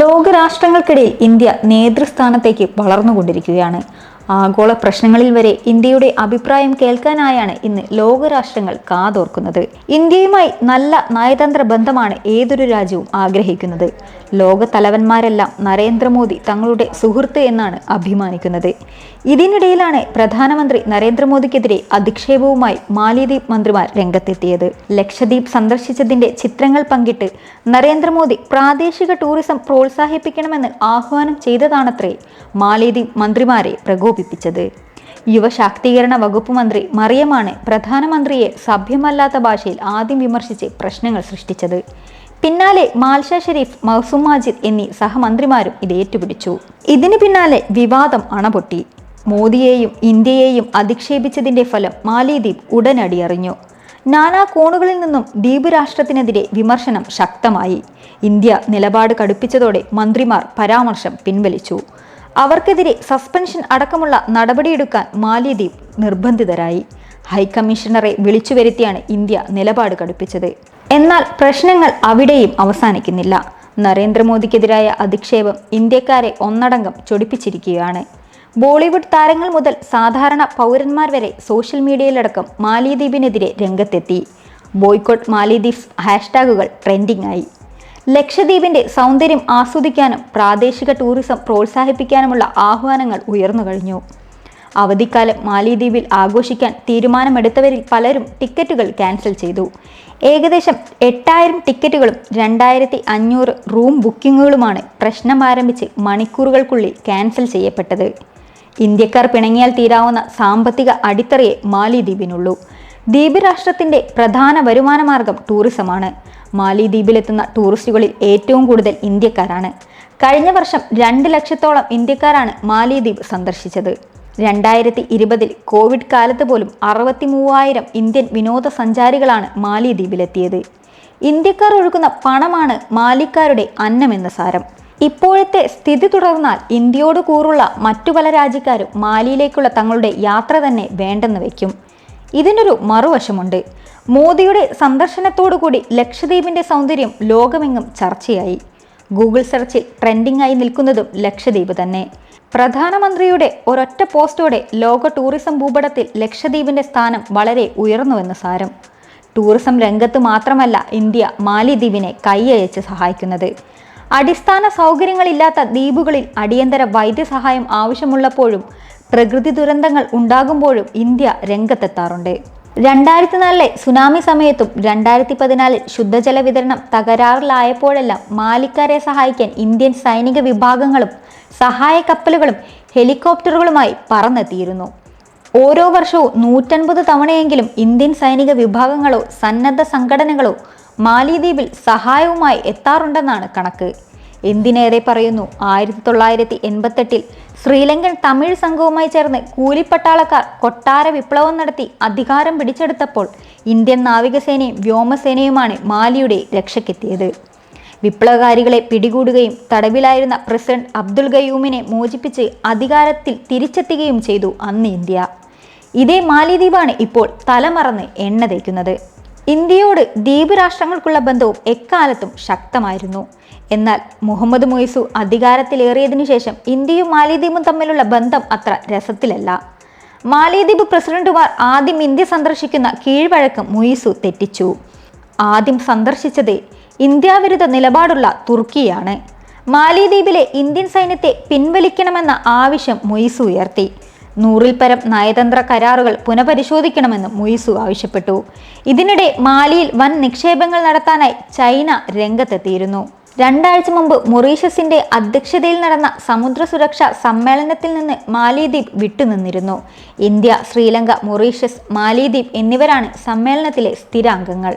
ലോകരാഷ്ട്രങ്ങൾക്കിടയിൽ India നേതൃസ്ഥാനത്തേക്ക് വളർന്നുകൊണ്ടിരിക്കുകയാണ്. ആഗോള പ്രശ്നങ്ങളിൽ വരെ ഇന്ത്യയുടെ അഭിപ്രായം കേൾക്കാനായാണ് ഇന്ന് ലോകരാഷ്ട്രങ്ങൾ കാതോർക്കുന്നത്. ഇന്ത്യയുമായി നല്ല നയതന്ത്ര ബന്ധമാണ് ഏതൊരു രാജ്യവും ആഗ്രഹിക്കുന്നത്. ലോക തലവന്മാരെല്ലാം നരേന്ദ്രമോദി തങ്ങളുടെ സുഹൃത്ത് എന്നാണ് അഭിമാനിക്കുന്നത്. ഇതിനിടയിലാണ് പ്രധാനമന്ത്രി നരേന്ദ്രമോദിക്കെതിരെ അധിക്ഷേപവുമായി മാലിദ്വീപ് മന്ത്രിമാർ രംഗത്തെത്തിയത്. ലക്ഷദ്വീപ് സന്ദർശിച്ചതിന്റെ ചിത്രങ്ങൾ പങ്കിട്ട് നരേന്ദ്രമോദി പ്രാദേശിക ടൂറിസം പ്രോത്സാഹിപ്പിക്കണമെന്ന് ആഹ്വാനം ചെയ്തതാണത്രേ മാലിദ്വീപ് മന്ത്രിമാരെ പ്രകോപിപ്പിച്ചത്. യുവശാക്തീകരണ വകുപ്പ് മന്ത്രി മറിയമാണ് പ്രധാനമന്ത്രിയെ സഭ്യമല്ലാത്ത ഭാഷയിൽ ആദ്യം വിമർശിച്ച് പ്രശ്നങ്ങൾ സൃഷ്ടിച്ചത്. പിന്നാലെ മാൽഷ ഷെരീഫ് മൗസും മാജിദ് എന്നീ സഹമന്ത്രിമാരും ഇത് ഏറ്റുപിടിച്ചു. ഇതിന് പിന്നാലെ വിവാദം അണപൊട്ടി. മോദിയെയും ഇന്ത്യയെയും അധിക്ഷേപിച്ചതിന്റെ ഫലം മാലിദ്വീപ് ഉടനടി അറിഞ്ഞു. നാനാ കോണുകളിൽ നിന്നും ദ്വീപ് രാഷ്ട്രത്തിനെതിരെ വിമർശനം ശക്തമായി. ഇന്ത്യ നിലപാട് കടുപ്പിച്ചതോടെ മന്ത്രിമാർ പരാമർശം പിൻവലിച്ചു. അവർക്കെതിരെ സസ്പെൻഷൻ അടക്കമുള്ള നടപടിയെടുക്കാൻ മാലിദ്വീപ് നിർബന്ധിതരായി. ഹൈക്കമ്മീഷണറെ വിളിച്ചു വരുത്തിയാണ് ഇന്ത്യ നിലപാട് കടുപ്പിച്ചത്. എന്നാൽ പ്രശ്നങ്ങൾ അവിടെയും അവസാനിക്കുന്നില്ല. നരേന്ദ്രമോദിക്കെതിരായ അധിക്ഷേപം ഇന്ത്യക്കാരെ ഒന്നടങ്കം ചൊടിപ്പിച്ചിരിക്കുകയാണ്. ബോളിവുഡ് താരങ്ങൾ മുതൽ സാധാരണ പൗരന്മാർ വരെ സോഷ്യൽ മീഡിയയിലടക്കം മാലിദ്വീപിനെതിരെ രംഗത്തെത്തി. ബോയ്ക്കോട്ട് മാലിദ്വീപ്സ് ഹാഷ്ടാഗുകൾ ട്രെൻഡിംഗ് ആയി ലക്ഷദ്വീപിന്റെ സൗന്ദര്യം ആസ്വദിക്കാനും പ്രാദേശിക ടൂറിസം പ്രോത്സാഹിപ്പിക്കാനുമുള്ള ആഹ്വാനങ്ങൾ ഉയർന്നു കഴിഞ്ഞു. അവധിക്കാലം മാലിദ്വീപിൽ ആഘോഷിക്കാൻ തീരുമാനമെടുത്തവരിൽ പലരും ടിക്കറ്റുകൾ ക്യാൻസൽ ചെയ്തു. ഏകദേശം എട്ടായിരം ടിക്കറ്റുകളും രണ്ടായിരത്തി അഞ്ഞൂറ് റൂം ബുക്കിങ്ങുകളുമാണ് പ്രശ്നം ആരംഭിച്ച് മണിക്കൂറുകൾക്കുള്ളിൽ ക്യാൻസൽ ചെയ്യപ്പെട്ടത്. ഇന്ത്യക്കാർ പിണങ്ങിയാൽ തീരാവുന്ന സാമ്പത്തിക അടിത്തറയെ മാലിദ്വീപിനുള്ളൂ. ദ്വീപ് രാഷ്ട്രത്തിന്റെ പ്രധാന വരുമാന മാർഗം ടൂറിസമാണ്. മാലിദ്വീപിലെത്തുന്ന ടൂറിസ്റ്റുകളിൽ ഏറ്റവും കൂടുതൽ ഇന്ത്യക്കാരാണ്. കഴിഞ്ഞ വർഷം രണ്ട് ലക്ഷത്തോളം ഇന്ത്യക്കാരാണ് മാലിദ്വീപ് സന്ദർശിച്ചത്. രണ്ടായിരത്തി ഇരുപതിൽ കോവിഡ് കാലത്ത് പോലും അറുപത്തി മൂവായിരം ഇന്ത്യൻ വിനോദസഞ്ചാരികളാണ് മാലിദ്വീപിലെത്തിയത്. ഇന്ത്യക്കാർ ഒഴുകുന്ന പണമാണ് മാലിക്കാരുടെ അന്നമെന്ന സാരം. ഇപ്പോഴത്തെ സ്ഥിതി തുടർന്നാൽ ഇന്ത്യയോട് കൂറുള്ള മറ്റു പല രാജ്യക്കാരും മാലിയിലേക്കുള്ള തങ്ങളുടെ യാത്ര തന്നെ വേണ്ടെന്ന് വയ്ക്കും. ഇതിനൊരു മറുവശമുണ്ട്. മോദിയുടെ സന്ദർശനത്തോടുകൂടി ലക്ഷദ്വീപിന്റെ സൗന്ദര്യം ലോകമെങ്ങും ചർച്ചയായി. ഗൂഗിൾ സെർച്ചിൽ ട്രെൻഡിംഗ് ആയി നിൽക്കുന്നതും ലക്ഷദ്വീപ് തന്നെ. പ്രധാനമന്ത്രിയുടെ ഒരൊറ്റ പോസ്റ്റോടെ ലോക ടൂറിസം ഭൂപടത്തിൽ ലക്ഷദ്വീപിന്റെ സ്ഥാനം വളരെ ഉയർന്നുവെന്ന് സാരം. ടൂറിസം രംഗത്ത് മാത്രമല്ല ഇന്ത്യ മാലിദ്വീപിനെ കൈയയച്ച് സഹായിക്കുന്നത്. അടിസ്ഥാന സൗകര്യങ്ങളില്ലാത്ത ദ്വീപുകളിൽ അടിയന്തര വൈദ്യസഹായം ആവശ്യമുള്ളപ്പോഴും പ്രകൃതി ദുരന്തങ്ങൾ ഉണ്ടാകുമ്പോഴും ഇന്ത്യ രംഗത്തെത്താറുണ്ട്. രണ്ടായിരത്തി നാലിലെ സുനാമി സമയത്തും രണ്ടായിരത്തി പതിനാലിൽ ശുദ്ധജല വിതരണം തകരാറിലായപ്പോഴെല്ലാം മാലിക്കാരെ സഹായിക്കാൻ ഇന്ത്യൻ സൈനിക വിഭാഗങ്ങളും സഹായ കപ്പലുകളും ഹെലികോപ്റ്ററുകളുമായി പറന്നെത്തിയിരുന്നു. ഓരോ വർഷവും നൂറ്റൻപത് തവണയെങ്കിലും ഇന്ത്യൻ സൈനിക വിഭാഗങ്ങളോ സന്നദ്ധ സംഘടനകളോ മാലിദ്വീപിൽ സഹായവുമായി എത്താറുണ്ടെന്നാണ് കണക്ക്. എന്തിനേറെ പറയുന്നു? ആയിരത്തി തൊള്ളായിരത്തി എൺപത്തെട്ടിൽ ശ്രീലങ്കൻ തമിഴ് സംഘവുമായി ചേർന്ന് കൂലിപ്പട്ടാളക്കാർ കൊട്ടാര വിപ്ലവം നടത്തി അധികാരം പിടിച്ചെടുത്തപ്പോൾ ഇന്ത്യൻ നാവികസേനയും വ്യോമസേനയുമാണ് മാലിയുടെ രക്ഷയ്ക്കെത്തിയത്. വിപ്ലവകാരികളെ പിടികൂടുകയും തടവിലായിരുന്ന പ്രസിഡന്റ് അബ്ദുൽ ഗയൂമിനെ മോചിപ്പിച്ച് അധികാരത്തിൽ തിരിച്ചെത്തുകയും ചെയ്തു അന്ന് ഇന്ത്യ. ഇതേ മാലിദ്വീപാണ് ഇപ്പോൾ തലമറന്ന് എണ്ണ തേക്കുന്നത്. ഇന്ത്യയോട് ദ്വീപ് രാഷ്ട്രങ്ങൾക്കുള്ള ബന്ധവും എക്കാലത്തും ശക്തമായിരുന്നു. എന്നാൽ മുഹമ്മദ് മൊയ്സു അധികാരത്തിലേറിയതിനു ശേഷം ഇന്ത്യയും മാലിദ്വീപും തമ്മിലുള്ള ബന്ധം അത്ര രസത്തിലല്ല. മാലിദ്വീപ് പ്രസിഡന്റുമാർ ആദ്യം ഇന്ത്യ സന്ദർശിക്കുന്ന കീഴ്വഴക്കം മുയിസു തെറ്റിച്ചു. ആദ്യം സന്ദർശിച്ചത് ഇന്ത്യാവിരുദ്ധ നിലപാടുള്ള തുർക്കിയാണ്. മാലിദ്വീപിലെ ഇന്ത്യൻ സൈന്യത്തെ പിൻവലിക്കണമെന്ന ആവശ്യം മൊയ്സു ഉയർത്തി. നൂറിൽ പരം നയതന്ത്ര കരാറുകൾ പുനഃപരിശോധിക്കണമെന്ന് മൊയ്സു ആവശ്യപ്പെട്ടു. ഇതിനിടെ മാലിയിൽ വൻ നിക്ഷേപങ്ങൾ നടത്താനായി ചൈന രംഗത്തെത്തിയിരുന്നു. രണ്ടാഴ്ച മുമ്പ് മൊറീഷ്യസിന്റെ അധ്യക്ഷതയിൽ നടന്ന സമുദ്ര സുരക്ഷാ സമ്മേളനത്തിൽ നിന്ന് മാലിദ്വീപ് വിട്ടുനിന്നിരുന്നു. ഇന്ത്യ ശ്രീലങ്ക മൊറീഷ്യസ് മാലിദ്വീപ് എന്നിവരാണ് സമ്മേളനത്തിലെ സ്ഥിരാംഗങ്ങൾ.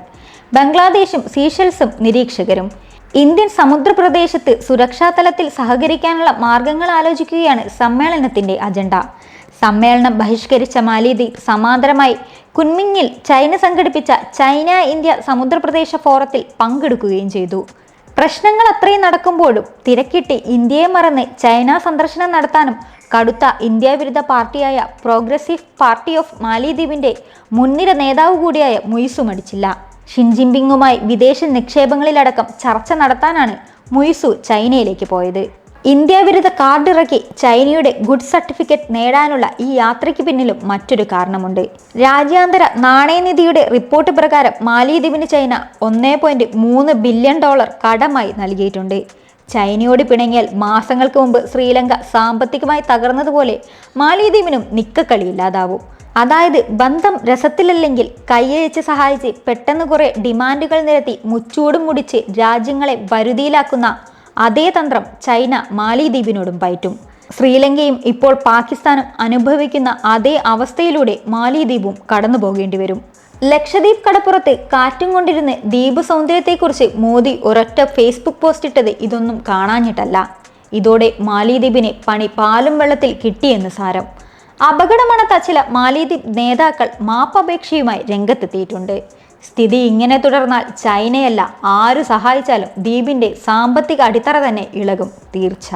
ബംഗ്ലാദേശും സീഷൽസും നിരീക്ഷകരും. ഇന്ത്യൻ സമുദ്രപ്രദേശത്ത് സുരക്ഷാ തലത്തിൽ സഹകരിക്കാനുള്ള മാർഗങ്ങൾ ആലോചിക്കുകയാണ് സമ്മേളനത്തിന്റെ അജണ്ട. സമ്മേളനം ബഹിഷ്കരിച്ച മാലിദ്വീപ് സമാന്തരമായി കുൻമിങ്ങിൽ ചൈന സംഘടിപ്പിച്ച ചൈന ഇന്ത്യ സമുദ്രപ്രദേശ ഫോറത്തിൽ പങ്കെടുക്കുകയും ചെയ്തു. പ്രശ്നങ്ങൾ അത്രയും നടക്കുമ്പോഴും തിരക്കിട്ട് ഇന്ത്യയെ മറന്ന് ചൈന സന്ദർശനം നടത്താനും കടുത്ത ഇന്ത്യ വിരുദ്ധ പാർട്ടിയായ പ്രോഗ്രസീവ് പാർട്ടി ഓഫ് മാലിദ്വീപിന്റെ മുൻനിര നേതാവ് കൂടിയായ മുയിസു മടിച്ചില്ല ഷിൻജിൻപിങ്ങുമായി വിദേശ നിക്ഷേപങ്ങളിലടക്കം ചർച്ച നടത്താനാണ് മുയിസു ചൈനയിലേക്ക് പോയത്. ഇന്ത്യ വിരുദ്ധ കാർഡ് ഇറക്കി ചൈനയുടെ ഗുഡ് സർട്ടിഫിക്കറ്റ് നേടാനുള്ള ഈ യാത്രയ്ക്ക് പിന്നിലും മറ്റൊരു കാരണമുണ്ട്. രാജ്യാന്തര നാണയനിധിയുടെ റിപ്പോർട്ട് പ്രകാരം മാലിദ്വീപിന് ചൈന ഒന്നേ പോയിന്റ് മൂന്ന് ബില്യൺ ഡോളർ കടമായി നൽകിയിട്ടുണ്ട്. ചൈനയോട് പിണങ്ങിയാൽ മാസങ്ങൾക്ക് മുമ്പ് ശ്രീലങ്ക സാമ്പത്തികമായി തകർന്നതുപോലെ മാലിദ്വീപിനും നിക്കക്കളിയില്ലാതാവും അതായത് ബന്ധം രസത്തിലല്ലെങ്കിൽ കൈയച്ച് സഹായിച്ച് പെട്ടെന്ന് കുറേ ഡിമാൻഡുകൾ നിരത്തി മുച്ചൂടും മുടിച്ച് രാജ്യങ്ങളെ വരുതിയിലാക്കുന്ന അതേ തന്ത്രം ചൈന മാലിദ്വീപിനോടും പയറ്റും. ശ്രീലങ്കയും ഇപ്പോൾ പാകിസ്ഥാനും അനുഭവിക്കുന്ന അതേ അവസ്ഥയിലൂടെ മാലിദ്വീപും കടന്നു പോകേണ്ടി വരും ലക്ഷദ്വീപ് കടപ്പുറത്ത് കാറ്റും കൊണ്ടിരുന്ന് ദ്വീപ് സൗന്ദര്യത്തെക്കുറിച്ച് മോദി ഒരൊറ്റ ഫേസ്ബുക്ക് പോസ്റ്റ് ഇട്ടത് ഇതൊന്നും കാണാഞ്ഞിട്ടല്ല. ഇതോടെ മാലിദ്വീപിന് പണി പാലും വെള്ളത്തിൽ കിട്ടിയെന്ന് സാരം. അപകടമണത്ത ചില മാലിദ്വീപ് നേതാക്കൾ മാപ്പപേക്ഷയുമായി രംഗത്തെത്തിയിട്ടുണ്ട്. സ്ഥിതി ഇങ്ങനെ തുടർന്നാൽ ചൈനയല്ല ആരു സഹായിച്ചാലും ദ്വീപിന്റെ സാമ്പത്തിക അടിത്തറ തന്നെ ഇളകും തീർച്ച.